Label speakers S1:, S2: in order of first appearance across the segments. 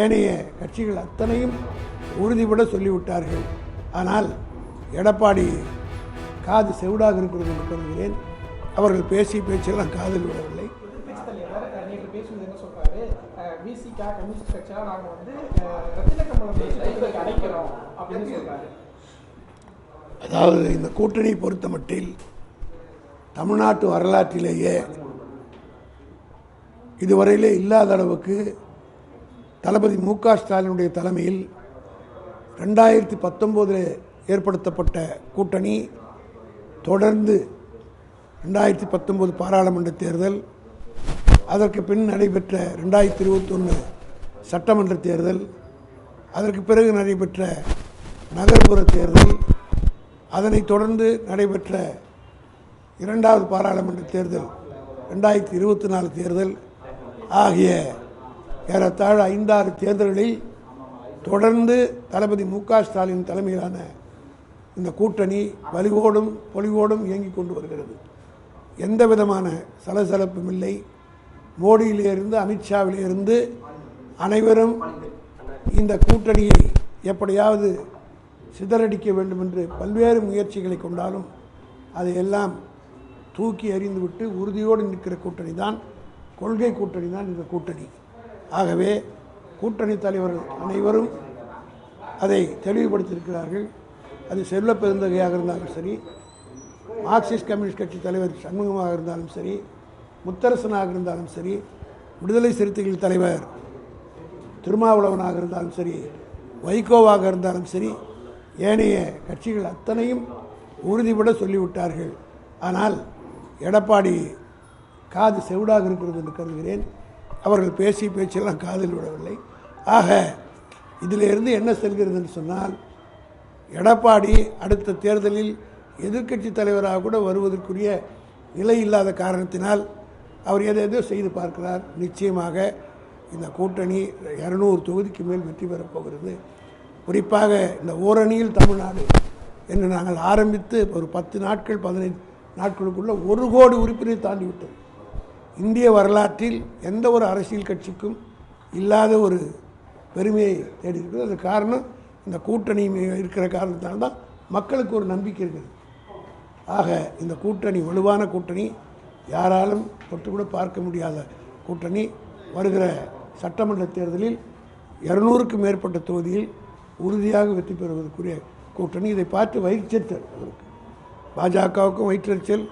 S1: ஏனைய கட்சிகள் அத்தனையும் உறுதிபட சொல்லிவிட்டார்கள். ஆனால் எடப்பாடி காது செவிடாக இருக்கிறது என்று கருதுகிறேன். அவர்கள் பேசிய பேச்செல்லாம் காதில் விடவில்லை அதாவது இந்த கூட்டணி பொறுத்தமட்டில் தமிழ்நாட்டு வரலாற்றிலேயே இதுவரையிலே இல்லாத அளவுக்கு தளபதி மு க ஸ்டாலினுடைய தலைமையில் ரெண்டாயிரத்தி பத்தொம்போதில் ஏற்படுத்தப்பட்ட கூட்டணி தொடர்ந்து ரெண்டாயிரத்தி பத்தொம்போது பாராளுமன்ற தேர்தல் அதற்கு பின் நடைபெற்ற ரெண்டாயிரத்தி இருபத்தொன்று சட்டமன்ற தேர்தல் அதற்கு பிறகு நடைபெற்ற நகர்ப்புற தேர்தல் அதனைத் தொடர்ந்து நடைபெற்ற இரண்டாவது பாராளுமன்ற தேர்தல் ரெண்டாயிரத்தி இருபத்தி நாலு தேர்தல் ஆகிய ஏறத்தாழ ஐந்தாறு தேர்தல்களில் தொடர்ந்து தளபதி மு க ஸ்டாலின் தலைமையிலான இந்த கூட்டணி வலிவோடும் பொலிவோடும் இயங்கிக் கொண்டு வருகிறது. எந்த விதமான சலசலப்பும் இல்லை. மோடியிலிருந்து அமித்ஷாவிலிருந்து அனைவரும் இந்த கூட்டணியை எப்படியாவது சிதறடிக்க வேண்டும் என்று பல்வேறு முயற்சிகளை கொண்டாலும் அதையெல்லாம் தூக்கி எறிந்துவிட்டு உறுதியோடு நிற்கிற கூட்டணி தான் கொள்கை கூட்டணி தான் இந்த கூட்டணி. ஆகவே கூட்டணி தலைவர்கள் அனைவரும் அதை தெளிவுபடுத்தியிருக்கிறார்கள். அது செல்ல பெருந்தகையாக இருந்தாலும் சரி மார்க்சிஸ்ட் கம்யூனிஸ்ட் கட்சி தலைவர் சண்முகமாக இருந்தாலும் சரி முத்தரசனாக இருந்தாலும் சரி விடுதலை சிறுத்தைகள் தலைவர் திருமாவளவனாக இருந்தாலும் சரி வைகோவாக இருந்தாலும் சரி ஏனைய கட்சிகள் அத்தனையும் உறுதிபட சொல்லிவிட்டார்கள். ஆனால் எடப்பாடி காது செவிடாக இருக்கிறது என்று கருதுகிறேன். அவர்கள் பேசிய பேச்செல்லாம் காதில் விடவில்லை. ஆக இதிலிருந்து என்ன செல்கிறதுன்னு சொன்னால் எடப்பாடி அடுத்த தேர்தலில் எதிர்க்கட்சி தலைவராக கூட வருவதற்குரிய நிலை இல்லாத காரணத்தினால் அவர் எதை எதோ செய்து பார்க்கிறார். நிச்சயமாக இந்த கூட்டணி இரநூறு தொகுதிக்கு மேல் வெற்றி பெறப் போகிறது. குறிப்பாக இந்த ஓரணியில் தமிழ்நாடு என்று நாங்கள் ஆரம்பித்து ஒரு பத்து நாட்கள் பதினைந்து நாட்களுக்குள்ளே ஒரு கோடி உறுப்பினரை தாண்டி விட்டது இந்திய வரலாற்றில் எந்த ஒரு அரசியல் கட்சிக்கும் இல்லாத ஒரு பெருமையை தேடி இருக்குது அது காரணம் இந்த கூட்டணி இருக்கிற காரணத்தால் தான் மக்களுக்கு ஒரு நம்பிக்கை இருக்குது ஆக இந்த கூட்டணி வலுவான கூட்டணி யாராலும் தொட்டு கூட பார்க்க முடியாத கூட்டணி வருகிற சட்டமன்ற தேர்தலில் இருநூறுக்கும் மேற்பட்ட தொகுதியில் உறுதியாக வெற்றி பெறுவதற்குரிய கூட்டணி. இதை பார்த்து வயிற்றெச்சல். அவருக்கு பாஜகவுக்கும் வயிற்றெச்சல்.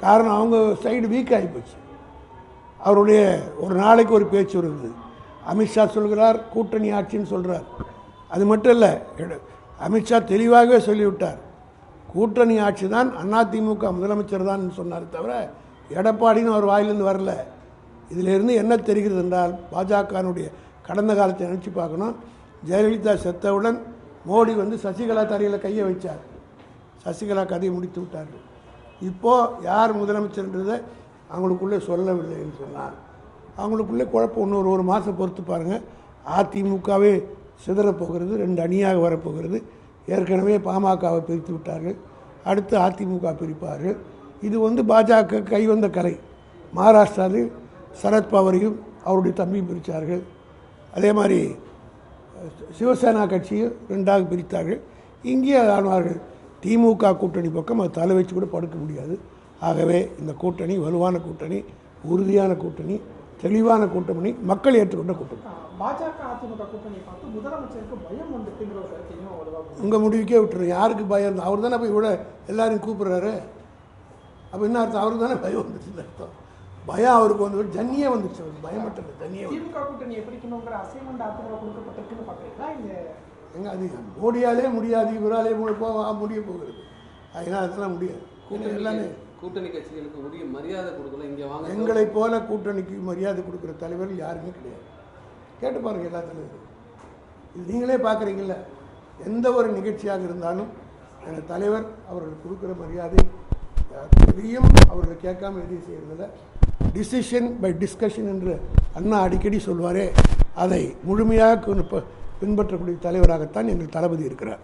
S1: காரணம் அவங்க சைடு வீக் ஆகிப்போச்சு அவருடைய ஒரு நாளைக்கு ஒரு பேச்சு வருது. அமித்ஷா சொல்கிறார் கூட்டணி ஆட்சின்னு சொல்கிறார் அது மட்டும் இல்லை அமித்ஷா தெளிவாகவே சொல்லிவிட்டார். கூட்டணி ஆட்சி தான் அதிமுக முதலமைச்சர் தான் சொன்னார் தவிர எடப்பாடின்னு அவர் வாயிலிருந்து வரல. இதிலிருந்து என்ன தெரிகிறது என்றால் பாஜகனுடைய கடந்த காலத்தை நினச்சி பார்க்கணும். ஜெயலலிதா செத்தவுடன் மோடி வந்து சசிகலா தரையில் கையை வைச்சார். சசிகலா கதையை முடித்து விட்டார்கள். இப்போது யார் முதலமைச்சர்ன்றதை அவங்களுக்குள்ளே சொல்லவில்லை என்று சொன்னார் அவங்களுக்குள்ளே குழப்பம் இன்னொரு ஒரு மாதம் பொறுத்து பாருங்கள் அதிமுகவே சிதறப்போகிறது ரெண்டு அணியாக வரப்போகிறது. ஏற்கனவே பாமகவை பிரித்து விட்டார்கள். அடுத்து அதிமுக பிரிப்பார்கள். இது வந்து பாஜக கைவந்த கலை. மகாராஷ்டிராவில் சரத்பவரையும் அவருடைய தம்பியும் பிரித்தார்கள். அதே மாதிரி சிவசேனா கட்சியும் ரெண்டாக பிரித்தார்கள். இங்கே ஆனார்கள். திமுக கூட்டணி பக்கம் அது தலை வச்சு கூட படுக்க முடியாது. ஆகவே இந்த கூட்டணி வலுவான கூட்டணி உறுதியான கூட்டணி தெளிவான கூட்டணி மக்கள் ஏற்றுக்கொண்ட கூட்டணி.
S2: பாஜக அதிமுக கூட்டணியை பார்த்து முதலமைச்சருக்கு பயம் வந்துட்டுங்கிற ஒரு கருத்தையும் வலுவாக
S1: உங்கள் முடிவுக்கே விட்டுருங்க. யாருக்கு பயம் அவர் தானே போய் விட எல்லாரையும் கூப்பிடுறாரு? அப்போ என்ன அர்த்தம்? அவருக்கு தானே பயம் வந்துச்சுன்னு அர்த்தம். பயம் அவருக்கு வந்து ஜன்னியே வந்துச்சு அவருக்கு. பயம் மட்டும் இல்லை ஜன்னியே
S2: திமுக கூட்டணியை பிரிக்கணுங்கிற அசைன்மெண்ட் அதிமுக கொடுக்கப்பட்டிருக்குன்னு பார்க்குறீங்களா? இந்த
S1: எங்க அது மோடியாலே முடியாது இவராலே மு- போ முடிய போகிறது. அதனால் அதெல்லாம் முடியாது. கூட்டணி எல்லாமே
S3: கூட்டணி கட்சிகளுக்கு உரிய மரியாதை கொடுக்கல இங்கே வாங்க
S1: எங்களைப் போல கூட்டணிக்கு மரியாதை கொடுக்குற தலைவர்கள் யாருமே கிடையாது. கேட்டு பாருங்கள் எல்லா தலைவரும் இது நீங்களே பார்க்குறீங்கள எந்த ஒரு நிகழ்ச்சியாக இருந்தாலும் எங்கள் தலைவர் அவர்கள் கொடுக்குற மரியாதை எதையும் அவர்கள் கேட்காம எதையும் செய்கிறதில்ல டிசிஷன் பை டிஸ்கஷன் என்று அண்ணா அடிக்கடி சொல்வாரே அதை முழுமையாக கொண்டு பின்பற்றக்கூடிய தலைவராகத்தான் எங்கள் தளபதி இருக்கிறார்.